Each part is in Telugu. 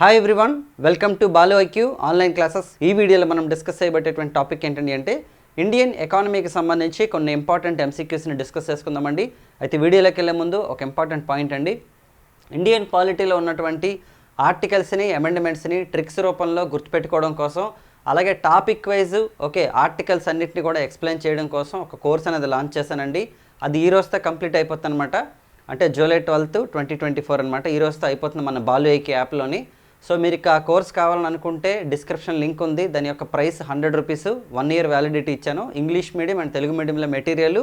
Hi everyone welcome to Balo IQ online classes ఈ వీడియోలో మనం డిస్కస్ చేయబట్టేటువంటి టాపిక్ ఏంటండి అంటే ఇండియన్ ఎకానమీకి సంబంధించి కొన్ని ఇంపార్టెంట్ ఎంసీక్యూస్ని డిస్కస్ చేసుకుందామండి. అయితే వీడియోలోకి వెళ్ళే ముందు ఒక ఇంపార్టెంట్ పాయింట్ అండి. ఇండియన్ పాలిటీలో ఉన్నటువంటి ఆర్టికల్స్ని అమెండ్మెంట్స్ని ట్రిక్స్ రూపంలో గుర్తుపెట్టుకోవడం కోసం అలాగే టాపిక్ వైజ్ ఓకే ఆర్టికల్స్ అన్నిటిని కూడా ఎక్స్ప్లెయిన్ చేయడం కోసం ఒక కోర్స్ అనేది లాంచ్ చేశానండి. అది ఈ రోజుతో కంప్లీట్ అయిపోతుంది అనమాట అంటే July twelfth twenty twenty four అనమాట ఈ రోజుతో అయిపోతుంది మన బాలు ఐకి యాప్లోని సో మీరు ఆ కోర్స్ కావాలని అనుకుంటే డిస్క్రిప్షన్ లింక్ ఉంది. దాని యొక్క price hundred rupees. One year validity ఇచ్చాను. ఇంగ్లీష్ మీడియం అండ్ తెలుగు మీడియంలో మెటీరియల్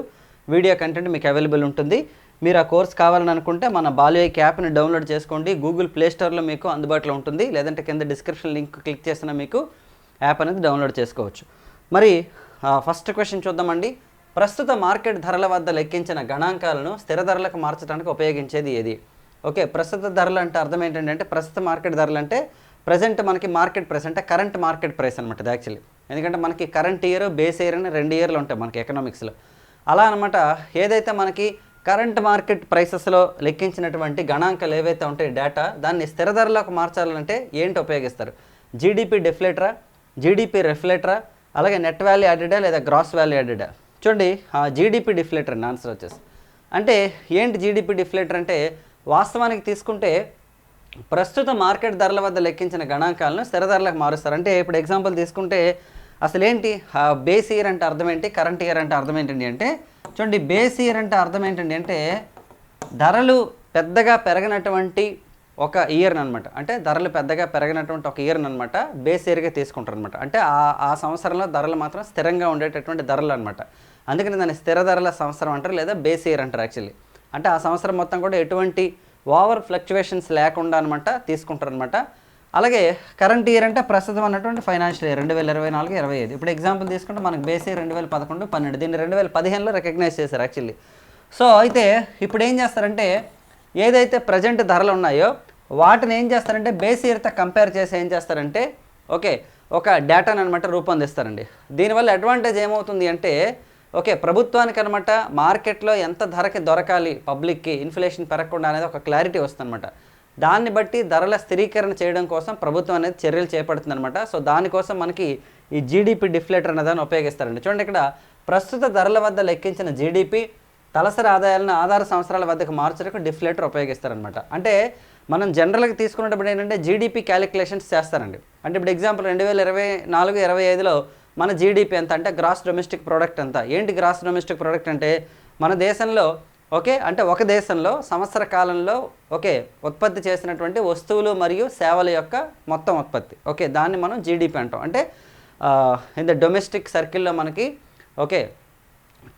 వీడియో కంటెంట్ మీకు అవైలబుల్ ఉంటుంది. మీరు ఆ కోర్స్ కావాలని అనుకుంటే మన బాలు యాప్ని డౌన్లోడ్ చేసుకోండి. గూగుల్ ప్లేస్టోర్లో మీకు అందుబాటులో ఉంటుంది. లేదంటే కింద డిస్క్రిప్షన్ లింక్ క్లిక్ చేసిన మీకు యాప్ అనేది డౌన్లోడ్ చేసుకోవచ్చు. మరి ఫస్ట్ క్వశ్చన్ చూద్దామండి. ప్రస్తుత మార్కెట్ ధరల వద్ద లెక్కించిన గణాంకాలను స్థిర ధరలకు మార్చడానికి ఉపయోగించేది ఏది? ఓకే ప్రస్తుత ధరలు అంటే అర్థం ఏంటంటే ప్రస్తుత మార్కెట్ ధరలు అంటే ప్రజెంట్ మనకి మార్కెట్ ప్రైస్ అంటే కరెంట్ మార్కెట్ ప్రైస్ అనమాట ఇది యాక్చువల్లీ ఎందుకంటే మనకి కరెంట్ ఇయర్ బేస్ ఇయర్ అని రెండు ఇయర్లు ఉంటాయి మనకి ఎకనామిక్స్లో అలా అనమాట ఏదైతే మనకి కరెంట్ మార్కెట్ ప్రైసెస్లో లెక్కించినటువంటి గణాంకాలు ఏవైతే ఉంటాయి డేటా దాన్ని స్థిర ధరలకు మార్చాలంటే ఏంటి ఉపయోగిస్తారు? జీడిపి డెఫ్లేటరా జీడిపి రెఫ్లేటరా అలాగే నెట్ వాల్యూ యాడెడా లేదా గ్రాస్ వాల్యూ యాడెడా చూడండి జీడిపి డిఫ్లేటర్ అని ఆన్సర్ వచ్చేసి. అంటే ఏంటి జీడిపి డిఫ్లేటర్ అంటే వాస్తవానికి తీసుకుంటే ప్రస్తుత మార్కెట్ ధరల వద్ద లెక్కించిన గణాంకాలను స్థిర ధరలకు మారుస్తారు. అంటే ఇప్పుడు ఎగ్జాంపుల్ తీసుకుంటే అసలు ఏంటి? బేస్ ఇయర్ అంటే అర్థం ఏంటి? కరెంట్ ఇయర్ అంటే అర్థం ఏంటండి అంటే చూడండి బేస్ ఇయర్ అంటే అర్థం ఏంటండి అంటే ధరలు పెద్దగా పెరగనటువంటి ఒక ఇయర్ అనమాట అంటే ధరలు పెద్దగా పెరగనటువంటి ఒక ఇయర్ అనమాట బేస్ ఇయర్గా తీసుకుంటారు అనమాట అంటే ఆ ఆ సంవత్సరంలో ధరలు మాత్రం స్థిరంగా ఉండేటటువంటి ధరలు అనమాట అందుకని దాన్ని స్థిర ధరల సంవత్సరం అంటారు లేదా బేస్ ఇయర్ అంటారు యాక్చువల్లీ అంటే ఆ సంవత్సరం మొత్తం కూడా ఎటువంటి ఓవర్ ఫ్లక్చువేషన్స్ లేకుండా అనమాట తీసుకుంటారనమాట అలాగే కరెంట్ ఇయర్ అంటే ప్రస్తుతం అన్నటువంటి ఫైనాన్షియల్ ఇయర్ రెండు వేల ఇరవై నాలుగు ఇరవై ఐదు. ఇప్పుడు ఎగ్జాంపుల్ తీసుకుంటే మనకు బేస్ ఇయర్ రెండు వేల పదకొండు పన్నెండు. దీన్ని రెండు వేల పదిహేనులో రికగ్నైజ్ చేశారు యాక్చువల్లీ. సో అయితే ఇప్పుడు ఏం చేస్తారంటే ఏదైతే ప్రజెంట్ ధరలు ఉన్నాయో వాటిని ఏం చేస్తారంటే బేస్ ఇయర్తో కంపేర్ చేసి ఏం చేస్తారంటే ఓకే ఒక డేటాను అనమాట రూపొందిస్తారండి. దీనివల్ల అడ్వాంటేజ్ ఏమవుతుంది అంటే ఓకే ప్రభుత్వానికి అనమాట మార్కెట్లో ఎంత ధరకి దొరకాలి పబ్లిక్కి ఇన్ఫ్లేషన్ పెరగకుండా అనేది ఒక క్లారిటీ వస్తుందన్నమాట. దాన్ని బట్టి ధరల స్థిరీకరణ చేయడం కోసం ప్రభుత్వం అనేది చర్యలు చేపడుతుందన్నమాట. సో దానికోసం మనకి ఈ జీడిపి డిఫ్లేటర్ అనేదాన్ని ఉపయోగిస్తారండి. చూడండి ఇక్కడ ప్రస్తుత ధరల వద్ద లెక్కించిన జీడిపి తలసరి ఆదాయాలను ఆధార సంవత్సరాల వద్దకు మార్చడానికి డిఫ్లేటర్ ఉపయోగిస్తారనమాట అంటే మనం జనరల్గా తీసుకున్నప్పుడు ఏంటంటే జీడిపి క్యాలిక్యులేషన్స్ చేస్తారండి. అంటే ఇప్పుడు ఎగ్జాంపుల్ రెండు వేల ఇరవై నాలుగు ఇరవై ఐదులో మన జీడిపి ఎంత అంటే గ్రాస్ డొమెస్టిక్ ప్రోడక్ట్ ఎంత? ఏంటి గ్రాస్ డొమెస్టిక్ ప్రోడక్ట్ అంటే? మన దేశంలో ఓకే అంటే ఒక దేశంలో సంవత్సర కాలంలో ఓకే ఉత్పత్తి చేసినటువంటి వస్తువులు మరియు సేవల యొక్క మొత్తం ఉత్పత్తి ఓకే దాన్ని మనం జీడిపి అంటాం. అంటే ఇన్ ద డొమెస్టిక్ సర్కిల్లో మనకి ఓకే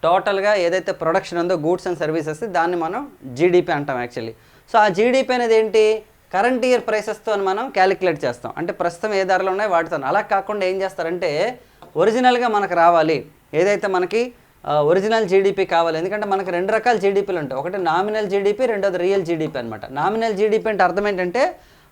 టోటల్గా ఏదైతే ప్రొడక్షన్ ఉందో గూడ్స్ అండ్ సర్వీసెస్ దాన్ని మనం జీడిపి అంటాం యాక్చువల్లీ సో ఆ జీడిపి అనేది ఏంటి? కరెంట్ ఇయర్ ప్రైసెస్తో మనం క్యాలిక్యులేట్ చేస్తాం. అంటే ప్రస్తుతం ఏ ధరలు ఉన్నాయో వాటితో అలా కాకుండా ఏం చేస్తారంటే ఒరిజినల్గా మనకు రావాలి. ఏదైతే మనకి ఒరిజినల్ జీడిపి కావాలి. ఎందుకంటే మనకి రెండు రకాల జీడిపిలు ఉంటాయి. ఒకటి నామినల్ జీడిపి రెండోది రియల్ జీడిపి అనమాట నామినల్ జీడిపి అంటే అర్థం ఏంటంటే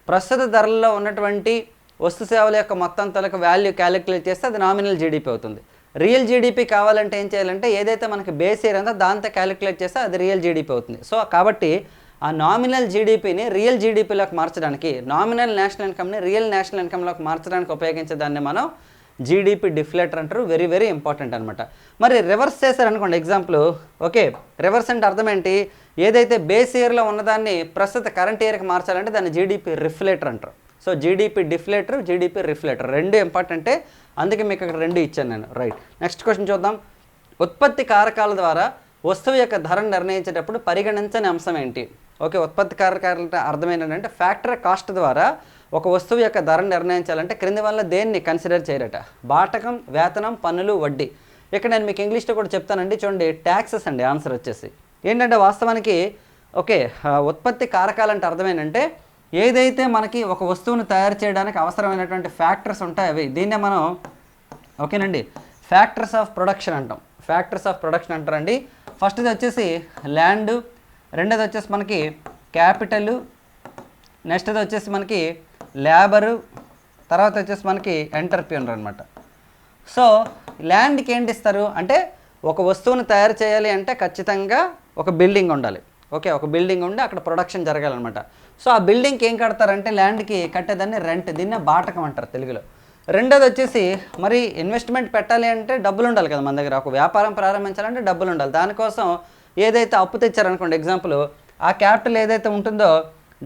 ప్రస్తుత ధరల్లో ఉన్నటువంటి వస్తు సేవల యొక్క మొత్తం తలకు వాల్యూ క్యాలిక్యులేట్ చేస్తే అది నామినల్ జీడిపి అవుతుంది. రియల్ జీడిపి కావాలంటే ఏం చేయాలంటే ఏదైతే మనకి బేస్ ఇయర్ ఉందో దాంతో క్యాలిక్యులేట్ చేస్తే అది రియల్ జీడిపి అవుతుంది. సో కాబట్టి ఆ నామినల్ జీడిపిని రియల్ జీడిపిలోకి మార్చడానికి నామినల్ నేషనల్ ఇన్కమ్ని రియల్ నేషనల్ ఇన్కమ్లోకి మార్చడానికి ఉపయోగించే దాన్ని మనం జీడిపి డిఫ్లేటర్ అంటారు. వెరీ వెరీ ఇంపార్టెంట్ అనమాట మరి రివర్స్ చేశారనుకోండి ఎగ్జాంపుల్ ఓకే రివర్స్ అంటే అర్థం ఏంటి? ఏదైతే బేస్ ఇయర్లో ఉన్నదాన్ని ప్రస్తుత కరెంట్ ఇయర్కి మార్చాలంటే దాన్ని జీడిపి రిఫ్లేటర్ అంటారు. So GDP deflator GDP reflator రెండు ఇంపార్టెంటే అందుకే మీకు అక్కడ రెండు ఇచ్చాను నేను. రైట్ నెక్స్ట్ క్వశ్చన్ చూద్దాం. ఉత్పత్తి కారకాల ద్వారా వస్తువు యొక్క ధరను నిర్ణయించేటప్పుడు పరిగణించని అంశం ఏంటి? ఓకే ఉత్పత్తి కారకాల అర్థం ఏంటంటే ఫ్యాక్టరీ కాస్ట్ ద్వారా ఒక వస్తువు యొక్క ధరను నిర్ణయించాలంటే క్రింది వల్ల దేన్ని కన్సిడర్ చేయరట? బాటకం వేతనం పన్నులు వడ్డీ. ఇక్కడ నేను మీకు ఇంగ్లీష్లో కూడా చెప్తానండి. చూడండి ట్యాక్సెస్ అండి ఆన్సర్ వచ్చేసి. ఏంటంటే వాస్తవానికి ఓకే ఉత్పత్తి కారకాలు అంటే ఏదైతే మనకి ఒక వస్తువును తయారు చేయడానికి అవసరమైనటువంటి ఫ్యాక్టర్స్ ఉంటాయి అవి దీన్నే మనం ఓకేనండి ఫ్యాక్టర్స్ ఆఫ్ ప్రొడక్షన్ అంటాం. ఫ్యాక్టర్స్ ఆఫ్ ప్రొడక్షన్ అంటారండి. ఫస్ట్ది వచ్చేసి ల్యాండ్ రెండోది వచ్చేసి మనకి క్యాపిటల్ నెక్స్ట్ది వచ్చేసి మనకి లేబరు తర్వాత వచ్చేసి మనకి ఎంటర్ప్యూనర్ అనమాట సో ల్యాండ్కి ఏంటి ఇస్తారు? అంటే ఒక వస్తువును తయారు చేయాలి అంటే ఖచ్చితంగా ఒక బిల్డింగ్ ఉండాలి. ఓకే ఒక బిల్డింగ్ ఉండి అక్కడ ప్రొడక్షన్ జరగాలన్నమాట. సో ఆ బిల్డింగ్కి ఏం కడతారంటే ల్యాండ్కి కట్టేదాన్ని రెంట్ దీన్నే బాటకం అంటారు తెలుగులో. రెండోది వచ్చేసి మరి ఇన్వెస్ట్మెంట్ పెట్టాలి అంటే డబ్బులు ఉండాలి కదా మన దగ్గర. ఒక వ్యాపారం ప్రారంభించాలంటే డబ్బులు ఉండాలి. దానికోసం ఏదైతే అప్పు తెచ్చారనుకోండి ఎగ్జాంపుల్ ఆ క్యాపిటల్ ఏదైతే ఉంటుందో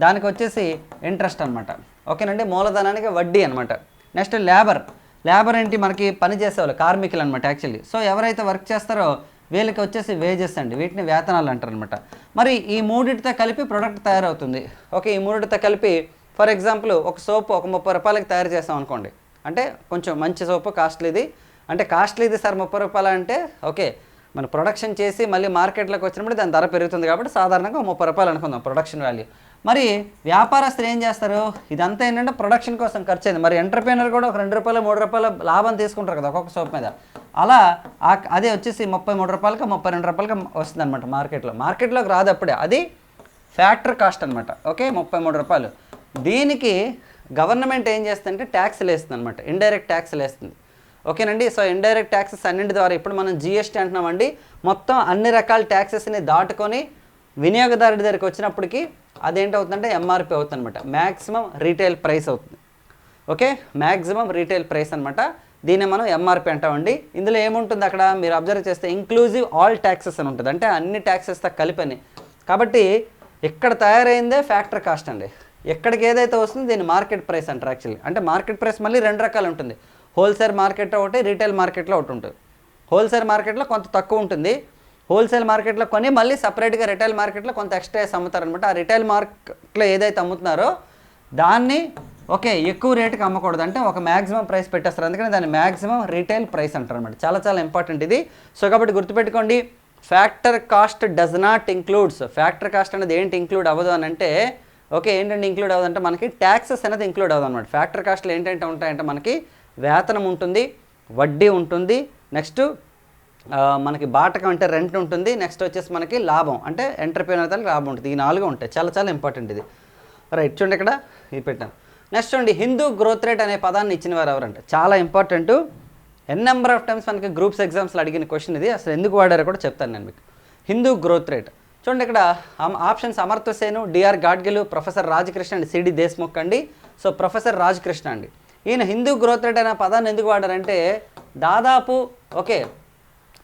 దానికి వచ్చేసి ఇంట్రెస్ట్ అనమాట ఓకేనండి? మూలధనానికి వడ్డీ అనమాట నెక్స్ట్ లేబర్ లేబర్ ఏంటి? మనకి పని చేసేవాళ్ళు కార్మికులు అనమాట యాక్చువల్లీ సో ఎవరైతే వర్క్ చేస్తారో వీళ్ళకి వచ్చేసి వేజెస్ అండి. వీటిని వేతనాలు అంటారు అనమాట మరి ఈ మూడింటితో కలిపి ప్రొడక్ట్ తయారవుతుంది. ఓకే ఈ మూడింటితో కలిపి ఫర్ ఎగ్జాంపుల్ ఒక సోప్ ఒక ముప్పై రూపాయలకి తయారు చేస్తాం అనుకోండి. అంటే కొంచెం మంచి సోపు కాస్ట్లీది అంటే కాస్ట్లీది సార్ ముప్పై రూపాయలు అంటే ఓకే మన ప్రొడక్షన్ చేసి మళ్ళీ మార్కెట్లోకి వచ్చినప్పుడు దాని ధర పెరుగుతుంది కాబట్టి సాధారణంగా ముప్పై రూపాయలు అనుకుందాం ప్రొడక్షన్ వాల్యూ మరి వ్యాపారస్తులు ఏం చేస్తారు? ఇదంతా ఏంటంటే ప్రొడక్షన్ కోసం ఖర్చు అయింది మరి ఎంటర్ప్రీనర్ కూడా ఒక రెండు రూపాయలు మూడు రూపాయల లాభం తీసుకుంటారు కదా ఒక్కొక్క సోప్ మీద. అలా అదే వచ్చేసి ముప్పై మూడు రూపాయలకి ముప్పై రెండు రూపాయలకి వస్తుంది అనమాట మార్కెట్లో. మార్కెట్లోకి రాదు అప్పుడే. అది ఫ్యాక్టరీ కాస్ట్ అనమాట ఓకే? ముప్పై మూడు రూపాయలు. దీనికి గవర్నమెంట్ ఏం చేస్తుందంటే ట్యాక్స్లు వేస్తుంది అనమాట ఇండైరెక్ట్ ట్యాక్స్లు వేస్తుంది ఓకేనండి? సో ఇండైరెక్ట్ ట్యాక్సెస్ అన్నింటి ద్వారా ఇప్పుడు మనం జిఎస్టీ అంటున్నామండి. మొత్తం అన్ని రకాల ట్యాక్సెస్ని దాటుకొని వినియోగదారుడి దగ్గరికి వచ్చినప్పటికీ అదేంటవుతుందంటే ఎంఆర్పి అవుతుంది అనమాట మ్యాక్సిమం రీటైల్ ప్రైస్ అవుతుంది. ఓకే? మ్యాక్సిమం రీటైల్ ప్రైస్ అనమాట దీన్ని మనం ఎంఆర్పి అంటామండి. ఇందులో ఏముంటుంది అక్కడ? మీరు అబ్జర్వ్ చేస్తే ఇంక్లూజివ్ ఆల్ ట్యాక్సెస్ అని ఉంటుంది. అంటే అన్ని ట్యాక్సెస్తో కలిపని. కాబట్టి ఇక్కడ తయారైందే ఫ్యాక్టరీ కాస్ట్ అండి. ఎక్కడికి ఏదైతే వస్తుందో దీన్ని మార్కెట్ ప్రైస్ అంటారు యాక్చువల్లీ అంటే మార్కెట్ ప్రైస్ మళ్ళీ రెండు రకాలు ఉంటుంది. హోల్సేల్ మార్కెట్లో ఒకటి రీటైల్ మార్కెట్లో ఒకటి ఉంటుంది. హోల్సేల్ మార్కెట్లో కొంత తక్కువ ఉంటుంది. హోల్సేల్ మార్కెట్లో కొని మళ్ళీ సపరేట్గా రిటైల్ మార్కెట్లో కొంత ఎక్స్ట్రా వేసి అమ్ముతారనమాట ఆ రిటైల్ మార్కెట్లో ఏదైతే అమ్ముతున్నారో దాన్ని ఓకే ఎక్కువ రేటుకి అమ్మకూడదు. అంటే ఒక మ్యాక్సిమం ప్రైస్ పెట్టేస్తారు. అందుకని దాన్ని మ్యాక్సిమం రీటైల్ ప్రైస్ అంటారు అనమాట చాలా చాలా ఇంపార్టెంట్ ఇది. సో కాబట్టి గుర్తుపెట్టుకోండి factor cost does not includes. Factor cost అనేది ఏంటి ఇంక్లూడ్ అవ్వదు అని అంటే ఓకే ఏంటంటే ఇంక్లూడ్ అవ్వదు అంటే మనకి ట్యాక్సెస్ అనేది ఇంక్లూడ్ అవ్వదు అనమాట ఫ్యాక్టర్ కాస్ట్లు ఏంటంటే ఉంటాయంటే మనకి వేతనం ఉంటుంది వడ్డీ ఉంటుంది నెక్స్ట్ మనకి బాటకం అంటే రెంట్ ఉంటుంది నెక్స్ట్ వచ్చేసి మనకి లాభం అంటే ఎంటర్ప్రీనర్ లాభం ఉంటుంది. ఈ నాలుగు ఉంటాయి. చాలా చాలా ఇంపార్టెంట్ ఇది. రైట్ చూడండి ఇక్కడ ఇది పెట్టాను. నెక్స్ట్ చూడండి హిందూ గ్రోత్ రేట్ అనే పదాన్ని ఇచ్చిన వారు ఎవరంటే? చాలా important N number of times మనకి గ్రూప్స్ ఎగ్జామ్స్లో అడిగిన క్వశ్చన్ ఇది. అసలు ఎందుకు వాడారో కూడా చెప్తాను నేను మీకు. హిందూ గ్రోత్ రేట్ చూడండి ఇక్కడ ఆప్షన్స్ అమర్త్య సేను డిఆర్ గాడ్గిలు ప్రొఫెసర్ రాజకృష్ణ అండి సిడి దేశ్ముఖ్ అండి. సో ప్రొఫెసర్ రాజకృష్ణ అండి. ఈయన హిందూ గ్రోత్ రేట్ అనే పదాన్ని ఎందుకు వాడారంటే దాదాపు ఓకే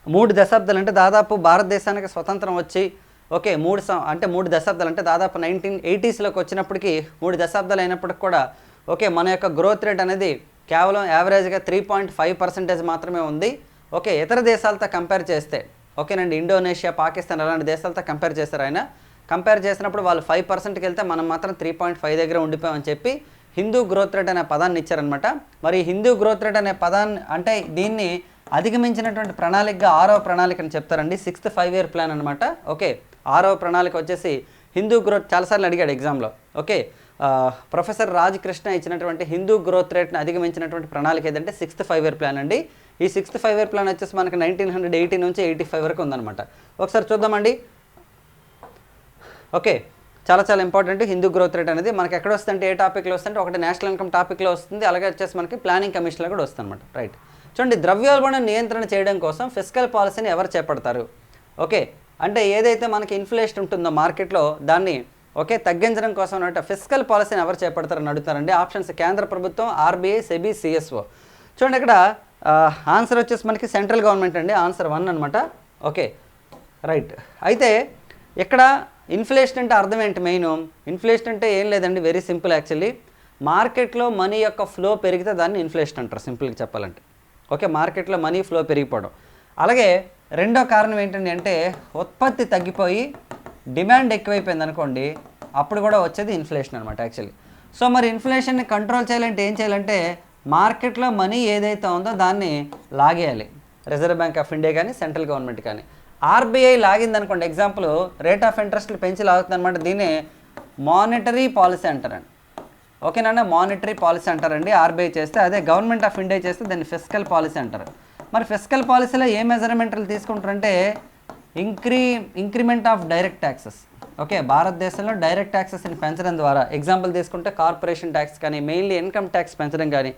మూడు దశాబ్దాలు అంటే దాదాపు భారతదేశానికి స్వతంత్రం వచ్చి ఓకే మూడు స అంటే మూడు దశాబ్దాలు అంటే దాదాపు నైన్టీన్ ఎయిటీస్లోకి వచ్చినప్పటికీ మూడు దశాబ్దాలు అయినప్పటికి కూడా ఓకే మన యొక్క గ్రోత్ రేట్ అనేది కేవలం యావరేజ్గా త్రీ పాయింట్ ఫైవ్ పర్సెంటేజ్ మాత్రమే ఉంది. ఓకే ఇతర దేశాలతో కంపేర్ చేస్తే ఓకేనండి ఇండోనేషియా పాకిస్తాన్ అలాంటి దేశాలతో కంపేర్ చేస్తారు ఆయన. కంపేర్ చేసినప్పుడు వాళ్ళు ఫైవ్ పర్సెంట్కి వెళ్తే మనం మాత్రం త్రీ పాయింట్ ఫైవ్ దగ్గర ఉండిపోయామని చెప్పి హిందూ గ్రోత్ రేట్ అనే పదాన్ని ఇచ్చారనమాట మరి హిందూ గ్రోత్ రేట్ అనే పదాన్ని అంటే దీన్ని అధిగమించినటువంటి ప్రణాళికగా ఆరవ ప్రణాళికని చెప్తారండి. సిక్స్త్ ఫైవ్ ఇయర్ ప్లాన్ అనమాట ఓకే. ఆరవ ప్రణాళిక వచ్చేసి హిందూ గ్రోత్ చాలాసార్లు అడిగాడు ఎగ్జామ్లో. ఓకే. ప్రొఫెసర్ రాజ్ కృష్ణ ఇచ్చినటువంటి హిందూ గ్రోత్ రేట్ని అధిగమించినటువంటి ప్రణాళిక ఏదంటే సిక్స్త్ ఫైవ్ ఇయర్ ప్లాన్ అండి. ఈ సిక్స్త్ ఫైవ్ ఇయర్ ప్లాన్ వచ్చేసి మనకి నైన్టీన్ హండ్రెడ్ ఎయిటీ నుంచి ఎయిటీ ఫైవ్ వరకు ఉందన్నమాట. ఒకసారి చూద్దామండి. ఓకే. చాలా చాలా ఇంపార్టెంట్ హిందూ గ్రోత్ రేట్ అనేది మనకి ఎక్కడ వస్తుందంటే ఏ టాపిక్లో వస్తుంటే ఒకటి నేషనల్ ఇన్కమ్ టాపిక్లో వస్తుంది. అలాగే వచ్చేసి మనకి ప్లానింగ్ కమిషన్లో కూడా వస్తుంది అనమాట రైట్ చూడండి ద్రవ్యోల్బణం నియంత్రణ చేయడం కోసం ఫిజికల్ పాలసీని ఎవరు చేపడతారు? ఓకే అంటే ఏదైతే మనకి ఇన్ఫ్లేషన్ ఉంటుందో మార్కెట్లో దాన్ని ఓకే తగ్గించడం కోసం అంటే ఫిజికల్ పాలసీని ఎవరు చేపడతారని అడుగుతారండి? ఆప్షన్స్ కేంద్ర ప్రభుత్వం ఆర్బీఐ సెబీ సిఎస్ఓ చూడండి ఇక్కడ ఆన్సర్ వచ్చేసి మనకి సెంట్రల్ గవర్నమెంట్ అండి. ఆన్సర్ వన్ అనమాట ఓకే రైట్ అయితే ఇక్కడ ఇన్ఫ్లేషన్ అంటే అర్థం ఏంటి మెయిన్? ఇన్ఫ్లేషన్ అంటే ఏం లేదండి వెరీ సింపుల్ యాక్చువల్లీ. మార్కెట్లో మనీ యొక్క ఫ్లో పెరిగితే దాన్ని ఇన్ఫ్లేషన్ అంటారు సింపుల్గా చెప్పాలంటే. ఓకే మార్కెట్లో మనీ ఫ్లో పెరిగిపోవడం. అలాగే రెండో కారణం ఏంటండి అంటే ఉత్పత్తి తగ్గిపోయి డిమాండ్ ఎక్కువైపోయింది అనుకోండి అప్పుడు కూడా వచ్చేది ఇన్ఫ్లేషన్ అనమాట యాక్చువల్లీ. సో మరి ఇన్ఫ్లేషన్ని కంట్రోల్ చేయాలంటే ఏం చేయాలంటే మార్కెట్లో మనీ ఏదైతే ఉందో దాన్ని లాగేయాలి. రిజర్వ్ బ్యాంక్ ఆఫ్ ఇండియా కానీ సెంట్రల్ గవర్నమెంట్ కానీ. ఆర్బీఐ లాగింది అనుకోండి ఎగ్జాంపుల్ రేట్ ఆఫ్ ఇంట్రెస్ట్లు పెంచి లాగుతుంది అనమాట దీన్ని మానిటరీ పాలసీ అంటారండి. ఓకేనా మానిటరీ పాలసీ అంటారండి ఆర్బీఐ చేస్తే అదే గవర్నమెంట్ ఆఫ్ ఇండియా చేస్తే దాన్ని ఫిస్కల్ పాలసీ అంటారు. మరి ఫిస్కల్ పాలసీలో ఏ మెజర్మెంట్లు తీసుకుంటారంటే incre increment of direct taxes okay భారతదేశంలో డైరెక్ట్ ట్యాక్సెస్ని పెంచడం ద్వారా ఎగ్జాంపుల్ తీసుకుంటే కార్పొరేషన్ ట్యాక్స్ కానీ మెయిన్లీ ఇన్కమ్ ట్యాక్స్ పెంచడం కానీ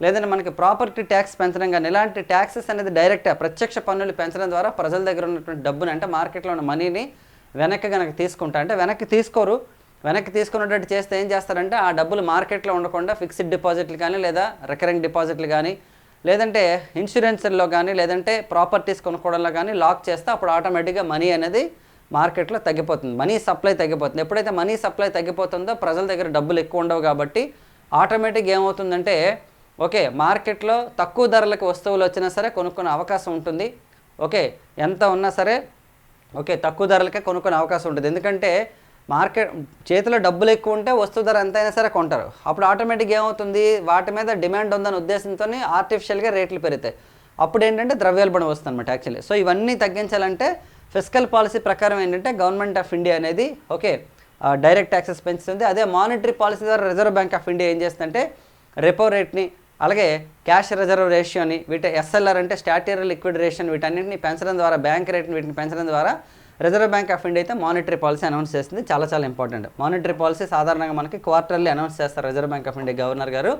లేదంటే మనకి ప్రాపర్టీ ట్యాక్స్ పెంచడం కానీ ఇలాంటి ట్యాక్సెస్ అనేది డైరెక్ట్ ప్రత్యక్ష పన్నులు పెంచడం ద్వారా ప్రజల దగ్గర ఉన్నటువంటి డబ్బుని అంటే మార్కెట్లో ఉన్న మనీని వెనక్కి కనుక తీసుకుంటా అంటే వెనక్కి తీసుకోరు. వెనక్కి తీసుకున్నట్టు చేస్తే ఏం చేస్తారంటే ఆ డబ్బులు మార్కెట్లో ఉండకుండా ఫిక్స్డ్ డిపాజిట్లు కానీ లేదా రికరింగ్ డిపాజిట్లు కానీ లేదంటే ఇన్సూరెన్స్లో కానీ లేదంటే ప్రాపర్టీస్ కొనుక్కోవడంలో కానీ లాక్ చేస్తే అప్పుడు ఆటోమేటిక్గా మనీ అనేది మార్కెట్లో తగ్గిపోతుంది. మనీ సప్లై తగ్గిపోతుంది. ఎప్పుడైతే మనీ సప్లై తగ్గిపోతుందో ప్రజల దగ్గర డబ్బులు ఎక్కువ ఉండవు కాబట్టి ఆటోమేటిక్ ఏమవుతుందంటే ఓకే మార్కెట్లో తక్కువ ధరలకు వస్తువులు వచ్చినా సరే కొనుక్కునే అవకాశం ఉంటుంది. ఓకే ఎంత ఉన్నా సరే ఓకే తక్కువ ధరలకే కొనుక్కునే అవకాశం ఉంటుంది. ఎందుకంటే మార్కెట్ చేతిలో డబ్బులు ఎక్కువ ఉంటే వస్తువు ధర ఎంతైనా సరే కొంటారు. అప్పుడు ఆటోమేటిక్గా ఏమవుతుంది? వాటి మీద డిమాండ్ ఉందనే ఉద్దేశంతో ఆర్టిఫిషియల్గా రేట్లు పెరుగుతాయి. అప్పుడు ఏంటంటే ద్రవ్యోల్బణం వస్తుంది అనమాట యాక్చువల్లీ. సో ఇవన్నీ తగ్గించాలంటే ఫిజికల్ పాలసీ ప్రకారం ఏంటంటే గవర్నమెంట్ ఆఫ్ ఇండియా అనేది ఓకే డైరెక్ట్ ట్యాక్సెస్ పెంచుతుంది. అదే మానిటరీ పాలసీ ద్వారా రిజర్వ్ బ్యాంక్ ఆఫ్ ఇండియా ఏం చేస్తుందంటే రెపో రేట్ని అలాగే క్యాష్ రిజర్వ్ రేషియోని వీటి ఎస్ఎల్ఆర్ అంటే స్టాట్యూరీ లిక్విడ్ రేషన్ వీటన్నింటిని పెంచడం ద్వారా బ్యాంక్ రేట్ని వీటిని పెంచడం ద్వారా రిజర్వ్ బ్యాంక్ ఆఫ్ ఇండియా అయితే మానిటరీ పాలసీ అనౌన్స్ చేస్తుంది. చాలా చాలా ఇంపార్టెంట్ మానిటరీ పాలసీ సాధారణంగా మనకి క్వార్టర్లీ అనౌన్స్ చేస్తారు Reserve Bank of India governor గారు.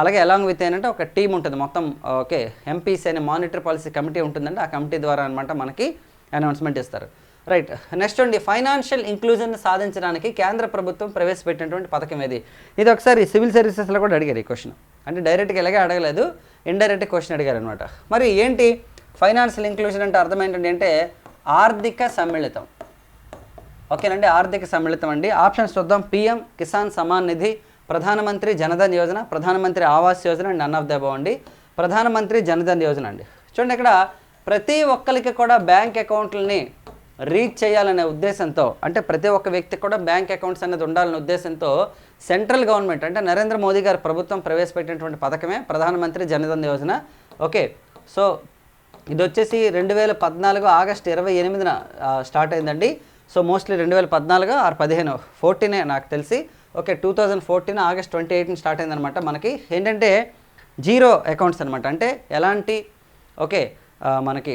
అలాగే అలాంగ్ విత్ ఏంటంటే ఒక టీం ఉంటుంది మొత్తం ఓకే ఎంపీసీ అనే మానిటరీ పాలసీ కమిటీ ఉంటుందండి. ఆ కమిటీ ద్వారా అనమాట మనకి అనౌన్స్మెంట్ ఇస్తారు. రైట్ నెక్స్ట్ అండి ఫైనాన్షియల్ ఇంక్లూజన్ సాధించడానికి కేంద్ర ప్రభుత్వం ప్రవేశపెట్టినటువంటి పథకం ఏది? ఇది ఒకసారి సివిల్ సర్వీసెస్లో కూడా అడిగారు ఈ క్వశ్చన్ అంటే డైరెక్ట్గా ఎలాగే అడగలేదు ఇండైరెక్ట్ క్వశ్చన్ అడిగారు అనమాట మరి ఏంటి? ఫైనాన్షియల్ ఇంక్లూజన్ అంటే అర్థం ఏంటంటే అంటే ఆర్థిక సమ్మిళితం. ఓకేనండి? ఆర్థిక సమ్మిళితం అండి. ఆప్షన్స్ చూద్దాం. పిఎం కిసాన్ సమాన్ నిధి ప్రధానమంత్రి జనధన్ యోజన ప్రధానమంత్రి ఆవాస్ యోజన అండ్ అన్ ఆఫ్ దెబో అండి. ప్రధానమంత్రి జనధన్ యోజన అండి. చూడండి ఇక్కడ ప్రతి ఒక్కరికి కూడా బ్యాంక్ అకౌంట్లని రీచ్ చేయాలనే ఉద్దేశంతో అంటే ప్రతి ఒక్క వ్యక్తికి కూడా బ్యాంక్ అకౌంట్స్ అనేది ఉండాలనే ఉద్దేశంతో సెంట్రల్ గవర్నమెంట్ అంటే నరేంద్ర మోదీ గారి ప్రభుత్వం ప్రవేశపెట్టినటువంటి పథకమే ప్రధానమంత్రి జనధన్ యోజన. ఓకే సో ఇది వచ్చేసి రెండు వేల పద్నాలుగు ఆగస్ట్ ఇరవై ఎనిమిదిన స్టార్ట్ అయిందండి. సో మోస్ట్లీ రెండు వేల పద్నాలుగు ఆరు పదిహేను ఫోర్టీనే నాకు తెలిసి. Okay two thousand fourteen August twenty ఎయిట్ని start అయిందనమాట మనకి. ఏంటంటే జీరో అకౌంట్స్ అనమాట అంటే ఎలాంటి ఓకే మనకి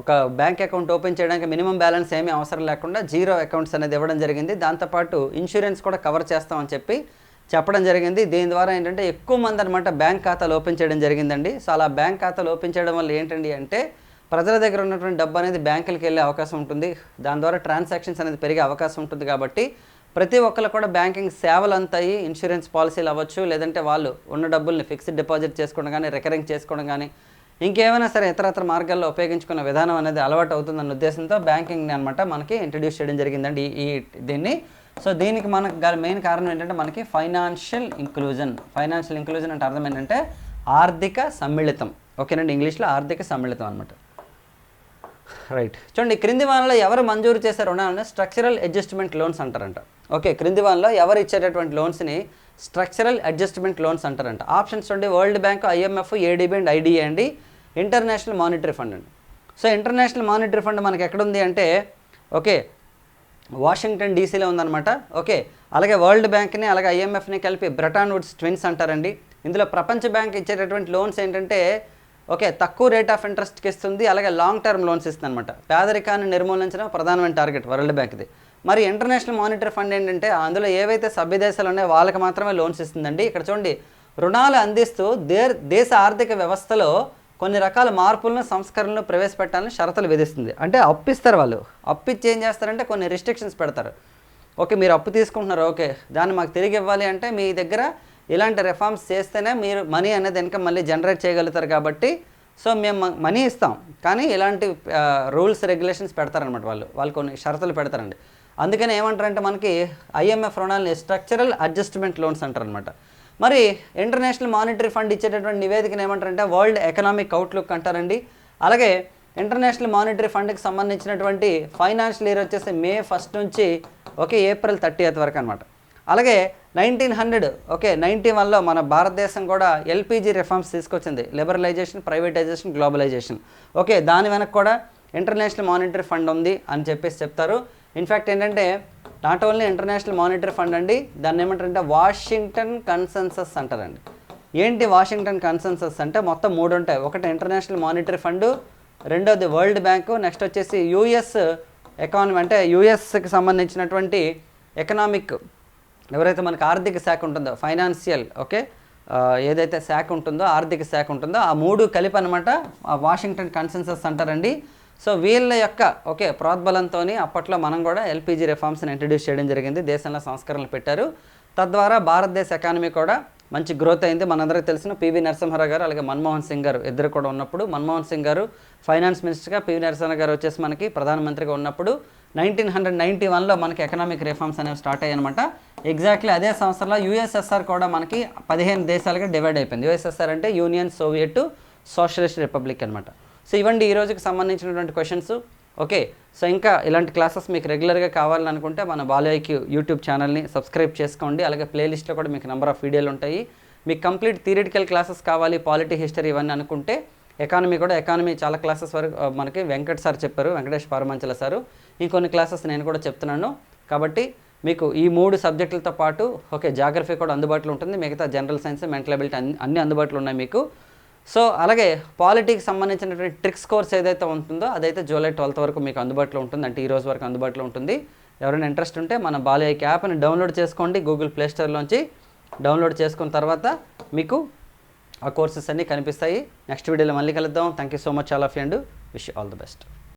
ఒక బ్యాంక్ అకౌంట్ ఓపెన్ చేయడానికి మినిమం బ్యాలెన్స్ ఏమీ అవసరం లేకుండా జీరో అకౌంట్స్ అనేది ఇవ్వడం జరిగింది. దాంతోపాటు ఇన్సూరెన్స్ కూడా కవర్ చేస్తామని చెప్పి చెప్పడం జరిగింది. దీని ద్వారా ఏంటంటే ఎక్కువ మంది అనమాట బ్యాంక్ ఖాతాలు ఓపెన్ చేయడం జరిగిందండి. సో అలా బ్యాంక్ ఖాతాలు ఓపెన్ చేయడం వల్ల ఏంటండి అంటే ప్రజల దగ్గర ఉన్నటువంటి డబ్బు అనేది బ్యాంకులకి వెళ్ళే అవకాశం ఉంటుంది. దాని ద్వారా ట్రాన్సాక్షన్స్ అనేది పెరిగే అవకాశం ఉంటుంది కాబట్టి ప్రతి ఒక్కరు కూడా బ్యాంకింగ్ సేవలు అంతాయి ఇన్సూరెన్స్ పాలసీలు అవ్వచ్చు. లేదంటే వాళ్ళు ఉన్న డబ్బుల్ని ఫిక్స్డ్ డిపాజిట్ చేసుకోవడం కానీ రికరింగ్ చేసుకోవడం కానీ ఇంకేమైనా సరే ఇతరత్ర మార్గాల్లో ఉపయోగించుకున్న విధానం అనేది అలవాటు అవుతుందన్న ఉద్దేశంతో బ్యాంకింగ్ని అనమాట మనకి ఇంట్రడ్యూస్ చేయడం జరిగిందండి ఈ ఈ దీన్ని. సో దీనికి మనకు మెయిన్ కారణం ఏంటంటే మనకి ఫైనాన్షియల్ ఇంక్లూజన్ ఫైనాన్షియల్ ఇంక్లూజన్ అంటే అర్థం ఏంటంటే ఆర్థిక సమ్మిళితం. ఓకేనండి? ఇంగ్లీష్లో ఆర్థిక సమ్మిళితం అనమాట రైట్ చూడండి క్రింది వానలో ఎవరు మంజూరు చేసే రుణాలను స్ట్రక్చరల్ అడ్జస్ట్మెంట్ లోన్స్ అంటారంట. ఓకే క్రింది వానలో ఎవరు ఇచ్చేటటువంటి లోన్స్ని స్ట్రక్చరల్ అడ్జస్ట్మెంట్ లోన్స్ అంటారంట. ఆప్షన్స్ చూడండి. World Bank IMF ADB and IDA అండి. ఇంటర్నేషనల్ మానిటరీ ఫండ్ అండి. సో ఇంటర్నేషనల్ మానిటరీ ఫండ్ మనకి ఎక్కడుంది అంటే ఓకే వాషింగ్టన్ డీసీలో ఉందన్నమాట. ఓకే అలాగే వరల్డ్ బ్యాంక్ని అలాగే ఐఎంఎఫ్ని కలిపి బ్రటాన్ వుడ్స్ ట్విన్స్ అంటారండి. ఇందులో ప్రపంచ బ్యాంక్ ఇచ్చేటటువంటి లోన్స్ ఏంటంటే ఓకే తక్కువ రేట్ ఆఫ్ ఇంట్రెస్ట్కి ఇస్తుంది అలాగే లాంగ్ టర్మ్ లోన్స్ ఇస్తుంది అనమాట పేదరికాన్ని నిర్మూలించడం ప్రధానమైన టార్గెట్ వరల్డ్ బ్యాంక్ది. మరి ఇంటర్నేషనల్ మానిటరీ ఫండ్ ఏంటంటే అందులో ఏవైతే సభ్య దేశాలు ఉన్నాయో వాళ్ళకి మాత్రమే లోన్స్ ఇస్తుందండి. ఇక్కడ చూడండి రుణాలు అందిస్తూ దే దేశ ఆర్థిక వ్యవస్థలో కొన్ని రకాల మార్పులను సంస్కరణలు ప్రవేశపెట్టాలని షరతులు విధిస్తుంది. అంటే అప్పిస్తారు వాళ్ళు. అప్పిచ్చి ఏం చేస్తారంటే కొన్ని రిస్ట్రిక్షన్స్ పెడతారు. ఓకే మీరు అప్పు తీసుకుంటున్నారు ఓకే. దాన్ని మాకు తిరిగి ఇవ్వాలి అంటే మీ దగ్గర ఇలాంటి రిఫార్మ్స్ చేస్తేనే మీరు మనీ అనేది ఇన్కమ్ మళ్ళీ జనరేట్ చేయగలుగుతారు కాబట్టి సో మేము మనీ ఇస్తాం. కానీ ఇలాంటి రూల్స్ రెగ్యులేషన్స్ పెడతారనమాట వాళ్ళు. వాళ్ళు కొన్ని షరతులు పెడతారండి. అందుకని ఏమంటారంటే మనకి ఐఎంఎఫ్ రుణాలని స్ట్రక్చరల్ అడ్జస్ట్మెంట్ లోన్స్ అంటారనమాట మరి ఇంటర్నేషనల్ మానిటరీ ఫండ్ ఇచ్చేటటువంటి నివేదికను ఏమంటారంటే వరల్డ్ ఎకనామిక్ అవుట్లుక్ అంటారండి. అలాగే ఇంటర్నేషనల్ మానిటరీ ఫండ్కి సంబంధించినటువంటి ఫైనాన్షియల్ ఇయర్ వచ్చేసి మే ఫస్ట్ నుంచి ఓకే ఏప్రిల్ థర్టీ వరకు అనమాట అలాగే నైన్టీన్ హండ్రెడ్ ఓకే నైన్టీ వన్లో మన భారతదేశం కూడా ఎల్పిజి రిఫార్మ్స్ తీసుకొచ్చింది. లిబరలైజేషన్ ప్రైవేటైజేషన్ గ్లోబలైజేషన్ ఓకే దాని వెనక కూడా ఇంటర్నేషనల్ మానిటరీ ఫండ్ ఉంది అని చెప్పేసి చెప్తారు. ఇన్ఫ్యాక్ట్ ఏంటంటే not only International Monetary Fund అండి దాన్ని ఏమంటారంటే వాషింగ్టన్ కన్సెన్సస్ అంటారండి. ఏంటి వాషింగ్టన్ కన్సెన్సస్ అంటే మొత్తం మూడు ఉంటాయి. ఒకటి ఇంటర్నేషనల్ మానిటరీ ఫండ్ రెండోది వరల్డ్ బ్యాంకు నెక్స్ట్ వచ్చేసి యూఎస్ ఎకానమీ అంటే యూఎస్కి సంబంధించినటువంటి ఎకనామిక్ ఎవరైతే మనకు ఆర్థిక శాఖ ఉంటుందో ఫైనాన్షియల్ ఓకే ఏదైతే శాఖ ఉంటుందో ఆర్థిక శాఖ ఉంటుందో ఆ మూడు కలిపి అనమాట వాషింగ్టన్ కన్సెన్సస్ అంటారండి. సో వీళ్ళ యొక్క ఓకే ప్రోద్బలంతో అప్పట్లో మనం కూడా ఎల్పిజి రిఫార్మ్స్ని ఇంట్రడ్యూస్ చేయడం జరిగింది దేశంలో సంస్కరణలు పెట్టారు. తద్వారా భారతదేశ ఎకానమీ కూడా మంచి గ్రోత్ అయింది. మనందరికీ తెలిసిన పివి నరసింహారావు గారు అలాగే మన్మోహన్ సింగ్ గారు ఇద్దరు కూడా ఉన్నప్పుడు మన్మోహన్ సింగ్ గారు ఫైనాన్స్ మినిస్టర్గా పివి నరసింహ గారు వచ్చేసి మనకి ప్రధానమంత్రిగా ఉన్నప్పుడు నైన్టీన్ హండ్రెడ్ నైంటీ వన్లో మనకి ఎకనామిక్ రిఫార్మ్స్ అనేవి స్టార్ట్ అయ్యాయన్నమాట. ఎగ్జాక్ట్లీ అదే సంవత్సరంలో యూఎస్ఎస్ఆర్ కూడా మనకి పదిహేను దేశాలుగా డివైడ్ అయిపోయింది. యూఎస్ఎస్ఆర్ అంటే యూనియన్ సోవియట్ సోషలిస్ట్ రిపబ్లిక్ అనమాట సో ఇవ్వండి ఈ రోజుకి సంబంధించినటువంటి క్వశ్చన్స్ ఓకే సో ఇంకా ఇలాంటి క్లాసెస్ మీకు రెగ్యులర్గా కావాలనుకుంటే మన బాలయ్యకి యూట్యూబ్ ఛానల్ని సబ్స్క్రైబ్ చేసుకోండి. అలాగే ప్లేలిస్ట్లో కూడా మీకు నెంబర్ ఆఫ్ వీడియోలు ఉంటాయి. మీకు కంప్లీట్ థియరిటికల్ క్లాసెస్ కావాలి పాలిటీ హిస్టరీ ఇవన్నీ అనుకుంటే ఎకానమీ కూడా ఎకానమీ చాలా క్లాసెస్ వరకు మనకి వెంకట్ సార్ చెప్పారు వెంకటేష్ పారమంచల సారు. ఇంకొన్ని క్లాసెస్ నేను కూడా చెప్తున్నాను. కాబట్టి మీకు ఈ మూడు సబ్జెక్టులతో పాటు ఓకే జాగ్రఫీ కూడా అందుబాటులో ఉంటుంది. మిగతా జనరల్ సైన్స్ మెంటల్ అబిలిటీ అన్ని అన్ని అందుబాటులో ఉన్నాయి మీకు. సో అలాగే పాలిటీకి సంబంధించినటువంటి ట్రిక్స్ కోర్స్ ఏదైతే ఉంటుందో అదైతే జూలై ట్వెల్త్ వరకు మీకు అందుబాటులో ఉంటుంది. అంటే ఈ రోజు వరకు అందుబాటులో ఉంటుంది. ఎవరైనా ఇంట్రెస్ట్ ఉంటే మన బాలయ్య యాప్ని డౌన్లోడ్ చేసుకోండి. గూగుల్ ప్లేస్టోర్లోంచి డౌన్లోడ్ చేసుకున్న తర్వాత మీకు ఆ కోర్సెస్ అన్నీ కనిపిస్తాయి. నెక్స్ట్ వీడియోలో మళ్ళీ కలుద్దాం. Thank you so much all of and wish all the best